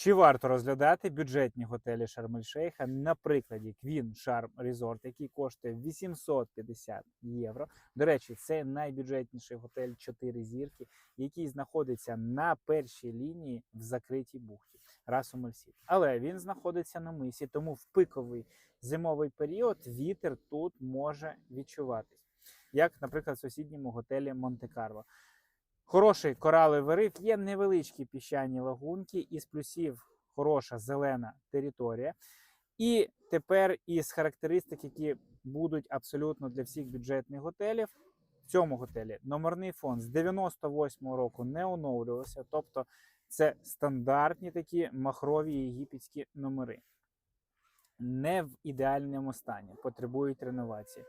Чи варто розглядати бюджетні готелі Шарм-ель-Шейха на прикладі Queen Charm Resort, який коштує 850 євро. До речі, це найбюджетніший готель 4 зірки, який знаходиться на першій лінії в закритій бухті Расумельсіт. Але він знаходиться на мисі, тому в пиковий зимовий період вітер тут може відчуватись, як, наприклад, в сусідньому готелі Монте-Карло. Хороший кораловий риф, є невеличкі піщані лагунки, із плюсів хороша зелена територія. І тепер із характеристик, які будуть абсолютно для всіх бюджетних готелів. В цьому готелі номерний фонд з 98-го року не оновлювався, тобто це стандартні такі махрові єгипетські номери. Не в ідеальному стані, потребують реновації.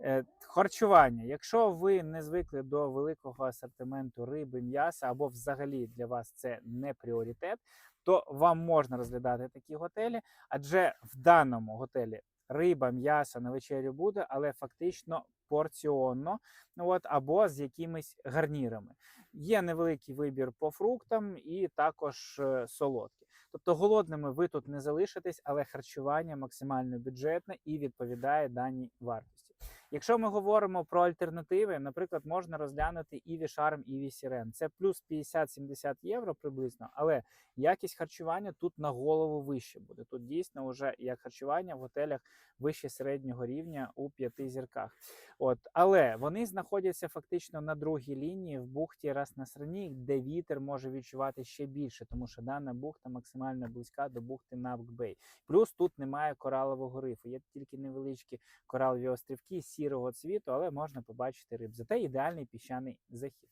Е, Харчування. Якщо ви не звикли до великого асортименту риби, м'яса або взагалі для вас це не пріоритет, то вам можна розглядати такі готелі, адже в даному готелі риба, м'ясо на вечерю буде, але фактично порціонно, от, або з якимись гарнірами. Є невеликий вибір по фруктам і також е, солодкі. Тобто голодними ви тут не залишитесь, але харчування максимально бюджетне і відповідає даній вартості. Якщо ми говоримо про альтернативи, наприклад, можна розглянути Іві Шарм, Іві Сірен. Це плюс 50-70 євро приблизно, але якість харчування тут на голову вище буде. Тут дійсно вже як харчування в готелях вище середнього рівня у п'яти зірках. От, але вони знаходяться фактично на другій лінії в бухті Раснасрані, де вітер може відчувати ще більше, тому що дана бухта максимально близька до бухти Навкбей. Плюс тут немає коралового рифу, є тільки невеличкі коралові острівки сірого цвіту, але можна побачити риб. Зате ідеальний піщаний захід.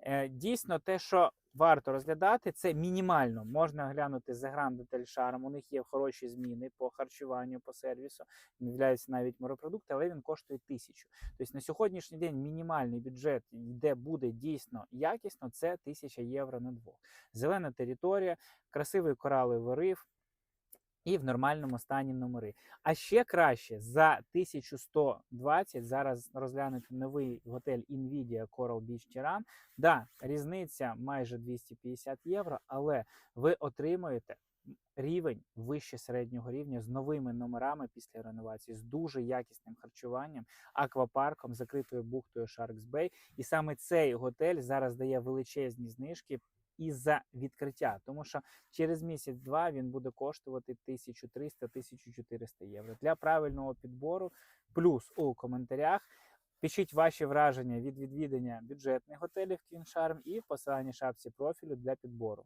Е, дійсно, те, що варто розглядати, це мінімально. Можна глянути Grand Hotel Charm, У них є хороші зміни по харчуванню, по сервісу. Він являється навіть морепродукти, але він коштує тисячу. Тобто на сьогоднішній день мінімальний бюджет, де буде дійсно якісно, це тисяча євро на двох. Зелена територія, красивий кораловий риф. І в нормальному стані номери. А ще краще за 1120 зараз розглянути новий готель Nvidia Coral Beach Tiran. Да, різниця майже 250 євро, але ви отримуєте рівень вище середнього рівня з новими номерами після реновації, з дуже якісним харчуванням, аквапарком, закритою бухтою Sharks Bay. І саме цей готель зараз дає величезні знижки. Із-за відкриття, тому що через місяць-два він буде коштувати 1300-1400 євро. Для правильного підбору, плюс у коментарях пишіть ваші враження від відвідання бюджетних готелів Кіншарм і посилання шапці профілю для підбору.